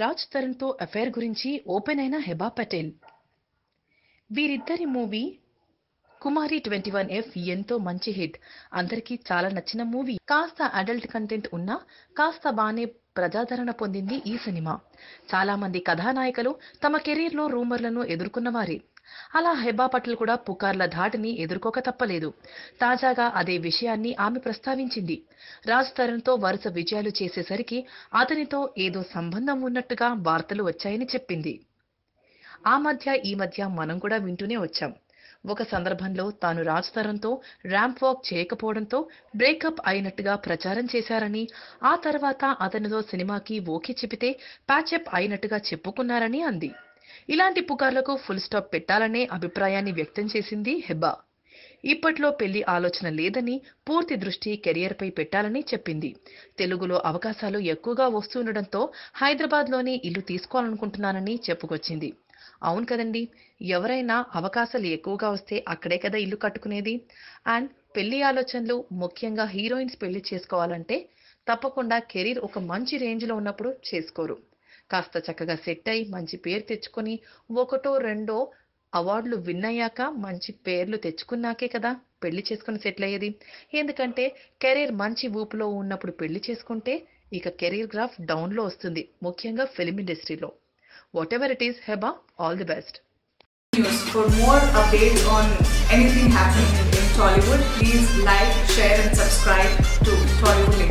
రాజ్ తరుణ్తో అఫైర్ గురించి ఓపెన్ అయిన హెబా పటేల్. వీరిద్దరి movie Kumari twenty one F ఎంతో మంచి హిట్. అందరికీ చాలా నచ్చిన మూవీ. కాస్త అడల్ట్ కంటెంట్ ఉన్నా కాస్త బానే ప్రజాదరణ పొందింది ఈ సినిమా. చాలామంది కథానాయకులు తమ కెరీర్లో రూమర్లను ఎదుర్కొన్నవారే. అలా హెబా పటేల్ కూడా పుకార్ల ధాటిని ఎదుర్కోక తప్పలేదు. తాజాగా అదే విషయాన్ని ఆమె ప్రస్తావించింది. రాజ్ తరుణ్తో వరుస విజయాలు చేసేసరికి అతనితో ఏదో సంబంధం ఉన్నట్టుగా వార్తలు వచ్చాయని చెప్పింది. ఆ మధ్య ఈ మధ్య మనం కూడా వింటూనే వచ్చాం. ఒక సందర్భంలో తాను రాజ్ తరుణ్తో ర్యాంప్ వాక్ చేయకపోవడంతో బ్రేకప్ అయినట్టుగా ప్రచారం చేశారని ఆ తర్వాత అతనితో సినిమాకి ఓకే చెబితే ప్యాచప్ అయినట్టుగా చెప్పుకున్నారని అంది. ఇలాంటి పుకార్లకు ఫుల్ స్టాప్ పెట్టాలనే అభిప్రాయాన్ని వ్యక్తం చేసింది హెబ్బా. ఇప్పట్లో పెళ్ళి ఆలోచన లేదని పూర్తి దృష్టి కెరియర్పై పెట్టాలని చెప్పింది. తెలుగులో అవకాశాలు ఎక్కువగా వస్తుండటంతో హైదరాబాద్లోనే ఇల్లు తీసుకోవాలనుకుంటున్నానని చెప్పుకొచ్చింది. అవును కదండి ఎవరైనా అవకాశాలు ఎక్కువగా వస్తే అక్కడే కదా ఇల్లు కట్టుకునేది? అండ్ పెళ్ళి ఆలోచనలు ముఖ్యంగా హీరోయిన్స్ పెళ్ళి చేసుకోవాలంటే తప్పకుండా కెరీర్ ఒక మంచి రేంజ్లో ఉన్నప్పుడు చేసుకోరు. కాస్త చక్కగా సెట్ అయి మంచి పేరు తెచ్చుకొని ఒకటో రెండో అవార్డులు విన్ అయ్యాక మంచి పేర్లు తెచ్చుకున్నాకే కదా పెళ్ళి చేసుకుని సెటిల్ అయ్యేది. ఎందుకంటే కెరీర్ మంచి ఊపులో ఉన్నప్పుడు పెళ్ళి చేసుకుంటే ఇక కెరీర్ గ్రాఫ్ డౌన్లో వస్తుంది ముఖ్యంగా ఫిలిం ఇండస్ట్రీలో. Whatever it is Hebah all the best news. For more updates on anything happening in, in Tollywood, please like, share, and subscribe to Tollywood